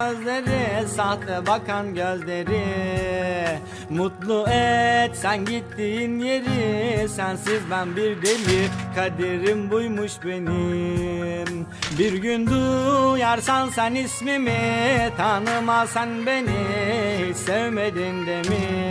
Gözleri sahte bakan gözleri. Mutlu et sen gittiğin yeri. Sensiz ben bir deli Kaderim buymuş benim. Bir gün duyarsan sen ismimi Tanımasan beni Hiç sevmedin de mi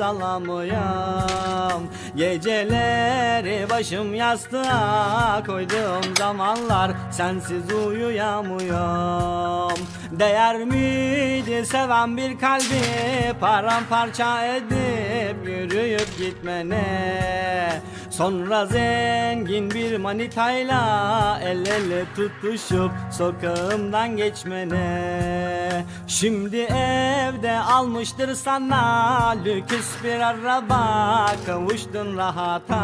alamıyorum. Geceleri başım yastığa koyduğum zamanlar Sensiz uyuyamıyorum. Değer miydi seven bir kalbi Paramparça edip yürüyüp gitmene? Sonra zengin bir manitayla El ele tutuşup sokağımdan geçmene Şimdi evde almıştır sana Lüküs bir araba kavuştun rahata.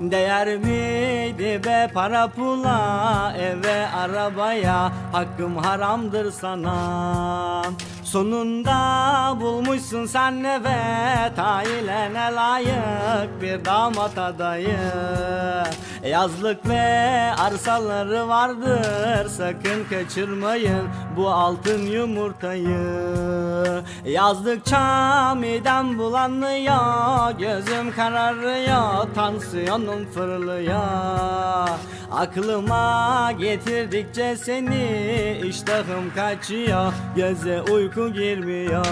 Değer miydi be para pula Eve arabaya? Hakkım haramdır sana Sonunda bulmuşsun sen evet ailene layık bir damat adayı. Yazlık ve arsaları vardır sakın kaçırmayın bu altın yumurtayı. Yazdıkça midem bulanıyor gözüm kararıyor tansiyonum fırlıyor. Aklıma getirdikçe seni iştahım kaçıyor Göze uyku girmiyor.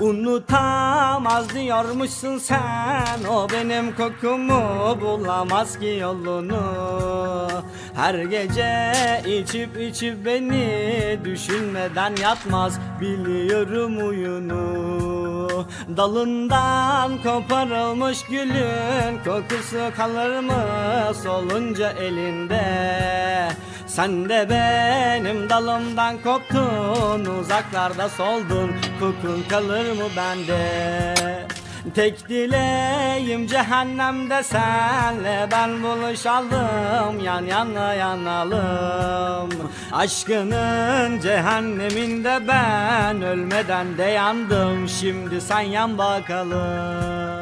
Unutamaz diyormuşsun sen O benim kokumu bulamaz ki yolunu. Her gece içip içip beni Düşünmeden yatmaz biliyorum uyunu Dalından koparılmış gülün Kokusu kalır mı solunca elinde? Sen de benim dalımdan koptun Uzaklarda soldun Kokun kalır mı bende Tek dileğim cehennemde senle ben buluşalım Yan yana yanalım. Aşkının cehenneminde ben ölmeden de yandım Şimdi sen yan bakalım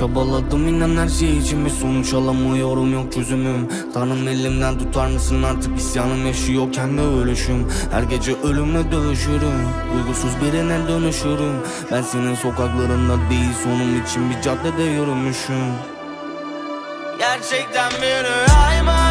Çabaladım inan her şey için bir sonuç alamıyorum yok çözümüm. Tanrım elimden tutar mısın artık? İsyanım yaşıyor kendi ölüşüm. Her gece ölümle dövüşürüm Duygusuz birine dönüşürüm. Ben senin sokaklarında değil sonum için bir caddede yürümüşüm. Gerçekten bir rüyaymış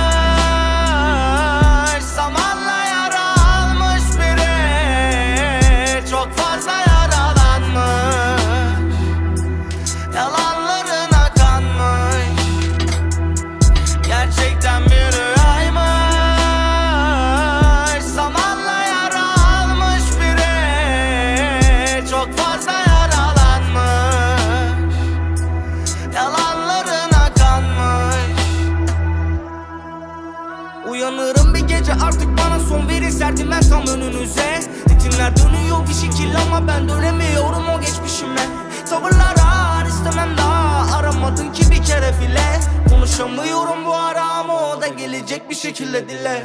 şekil ama ben dönemiyorum o geçmişime Tavırlar ağır istemem daha. Aramadın ki bir kere bile. Konuşamıyorum bu ara ama o da gelecek bir şekilde dile.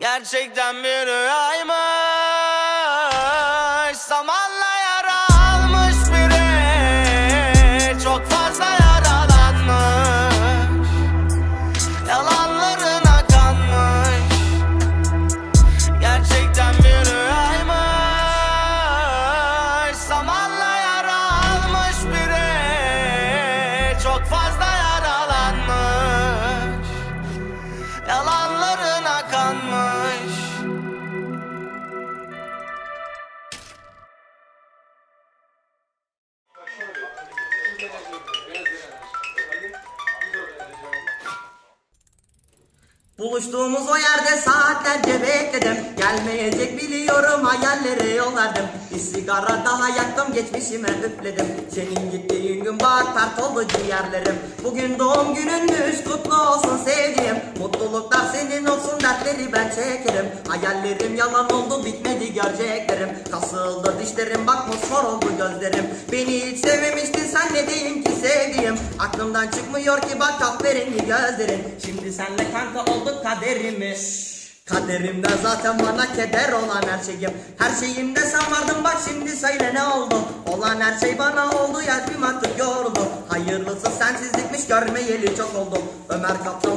Gerçekten bir rüyaymış. Zamanla Buluştuğumuz o yerde saatlerce bekledim. Gelmeyecek biliyorum hayallere yol verdim. Bir sigara daha yaktım geçmişime üfledim. Senin gittiğin gün bak pert oldu ciğerlerim. Bugün doğum gününmüş kutlu olsun sevdiğim Mutluluklar senin olsun dertleri ben çekerim. Hayallerim yalan oldu bitmedi göreceklerim Kasıldı dişlerim bak mosmor oldu gözlerim. Beni hiç sevmemiştin sen ne diyeyim ki sevdiğim Aklımdan çıkmıyor ki bak kahverengi gözlerin? Şimdi senle kanka olduk kaderimiz Kaderimde zaten bana keder olan her şeyim. Her şeyimde sen vardın bak şimdi söyle ne oldu? Olan her şey bana oldu ya bir artık yoruldu Hayırlısı sensizlikmiş görmeyeli çok oldu Ömer Kaptan